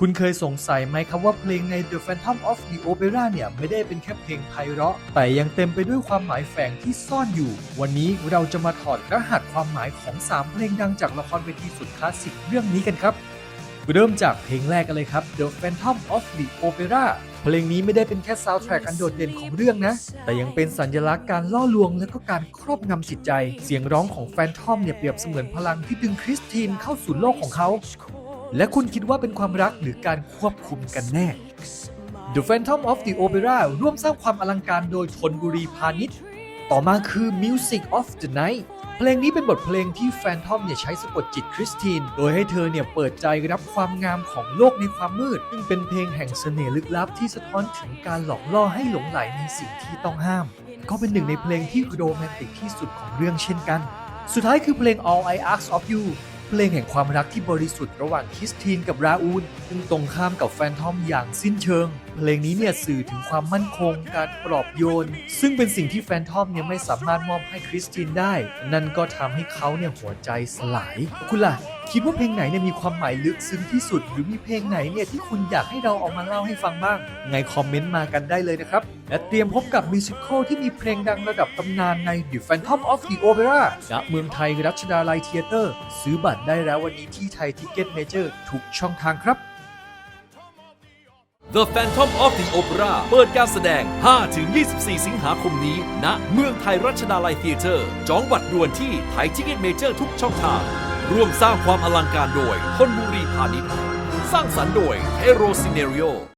คุณเคยสงสัยไหมครับว่าเพลงใน The Phantom of the Opera เนี่ยไม่ได้เป็นแค่เพลงไพเราะ แต่ยังเต็มไปด้วยความหมายแฝงที่ซ่อนอยู่ วันนี้เราจะมาถอดรหัสความหมายของ 3 เพลงดังจากละครเวทีสุดคลาสสิกเรื่องนี้กันครับ เริ่มจากเพลงแรกกันเลยครับ The Phantom of the Opera เพลงนี้ไม่ได้เป็นแค่ซาวด์แทร็กอันโดดเด่นของเรื่องนะ แต่ยังเป็นสัญลักษณ์การล่อลวงและก็การครอบงำจิตใจ เสียงร้องของแฟนทอมเนี่ยเปรียบเสมือนพลังที่ดึงคริสตินเข้าสู่โลกของเขา และคุณคิดว่าเป็นความรักหรือการควบคุมกันแน่ The Phantom of the Opera ร่วมสร้างความอลังการโดยธนบุรีพาณิชย์ ต่อมาคือ Music of the Night เพลงนี้เป็นบทเพลงที่แฟนทอมเนี่ยใช้สะกดจิตคริสตินโดยให้เธอเนี่ยเปิดใจรับความงามของโลกในความมืด ซึ่งเป็นเพลงแห่งเสน่ห์ลึกลับที่สะท้อนถึงการหลอกล่อให้หลงไหลในสิ่งที่ต้องห้าม ก็เป็นหนึ่งในเพลงที่โรแมนติกที่สุดของเรื่องเช่นกัน สุดท้ายคือเพลง All I Ask of You เพลงแห่งความรักที่บริสุทธิ์ระหว่างคริสตินกับราอูลซึ่งตรงข้ามกับแฟนทอมอย่างสิ้นเชิง เพลงนี้เนี่ยสื่อถึงความมั่นคง การปลอบโยน ซึ่งเป็นสิ่งที่แฟนทอมเนี่ยไม่สามารถมอบให้คริสตินได้ นั่นก็ทำให้เขาเนี่ยหัวใจสลาย คุณล่ะ คิดว่าเพลงไหนเนี่ยมีความหมายลึกซึ้งที่สุด หรือมีเพลงไหนเนี่ยที่คุณอยากให้เราเอามาเล่าให้ฟังบ้าง ไงคอมเมนต์มากันได้เลยนะครับ และเตรียมพบกับมิวสิควลที่มีเพลงดังระดับตำนานใน The Phantom of the Opera ณเมืองไทยรัชดาลัยเทียเตอร์ ซื้อบัตรได้แล้ววันนี้ที่ไทยทิกเก็ตเมเจอร์ทุกช่องทางครับ The Phantom of the Opera เปิดการแสดง 5-24 สิงหาคมนี้ณเมืองไทยรัชดาลัยเธียเตอร์ จองบัตรด่วนที่ไทยทิกเก็ตเมเจอร์ทุกช่องทาง ร่วมสร้างความอลังการโดยคนบุรีพาณิชย์ สร้างสรรค์โดยเทโรซิเนริโอ